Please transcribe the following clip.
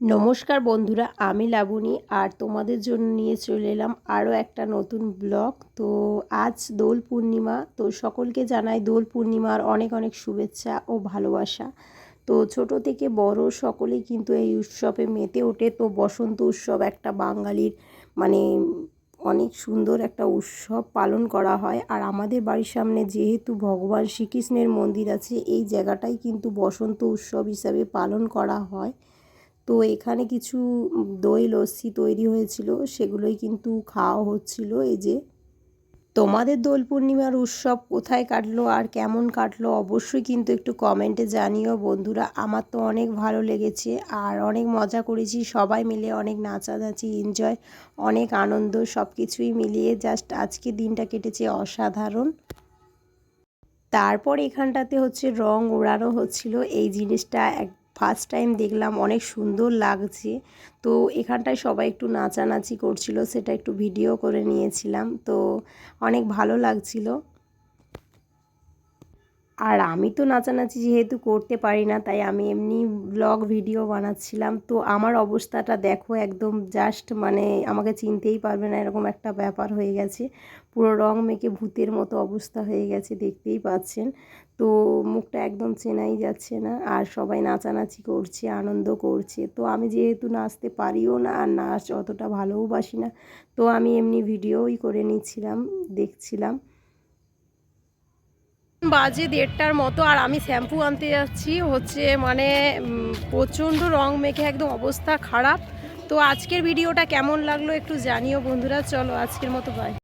নমস্কার বন্ধুরা, আমি লাবণী আর তোমাদের জন্য নিয়ে চলে এলাম আরও একটা নতুন ব্লগ। তো আজ দোল পূর্ণিমা, তো সকলকে জানাই দোল পূর্ণিমার অনেক অনেক শুভেচ্ছা ও ভালোবাসা। তো ছোট থেকে বড় সকলেই কিন্তু এই উৎসবে মেতে ওঠে। তো বসন্ত উৎসব একটা বাঙালির মানে অনেক সুন্দর একটা উৎসব পালন করা হয়। আর আমাদের বাড়ির সামনে যেহেতু ভগবান শ্রীকৃষ্ণের মন্দির আছে, এই জায়গাটাই কিন্তু বসন্ত উৎসব হিসাবে পালন করা হয়। তো এখানে কিছু দই, লস্যি তৈরি হয়েছিল, সেগুলোই কিন্তু খাওয়া হচ্ছিল। এই যে তোমাদের দোল পূর্ণিমার উৎসব কোথায় কাটলো আর কেমন কাটলো অবশ্যই কিন্তু একটু কমেন্টে জানিও। বন্ধুরা, আমার তো অনেক ভালো লেগেছে আর অনেক মজা করেছি। সবাই মিলে অনেক নাচানাচি এনজয় অনেক আনন্দ সব কিছুই মিলিয়ে জাস্ট আজকে দিনটা কেটেছে অসাধারণ। তারপর এখানটাতে হচ্ছে রং ওড়ানো হচ্ছিল। এই জিনিসটা এক ফার্স্ট টাইম দেখলাম, অনেক সুন্দর লাগছে। তো এখানটায় সবাই একটু নাচানাচি করছিল, সেটা একটু ভিডিও করে নিয়েছিলাম। তো অনেক ভালো লাগছিল। আর আমি তো নাচানাচি যেহেতু করতে পারি না, তাই আমি এমনি ব্লগ ভিডিও বানাচ্ছিলাম। তো আমার অবস্থাটা দেখো একদম জাস্ট মানে আমাকে চিনতেই পারবে না এরকম একটা ব্যাপার হয়ে গেছে। পুরো রং মেখে ভূতের মতো অবস্থা হয়ে গেছে, দেখতেই পাচ্ছেন। তো মুখটা একদম চেনাই যাচ্ছে না, আর সবাই নাচানাচি করছে, আনন্দ করছে। তো আমি যেহেতু নাচতে পারিও না, আর নাচ অতটা ভালোও না, তো আমি এমনি ভিডিওই করে নিচ্ছিলাম, দেখছিলাম। বাজে দেড়টার মতো, আর আমি শ্যাম্পু আনতে যাচ্ছি। হচ্ছে মানে প্রচণ্ড রং মেখে একদম অবস্থা খারাপ। তো আজকের ভিডিওটা কেমন লাগল একটু জানিও বন্ধুরা। চলো আজকের মতো বাই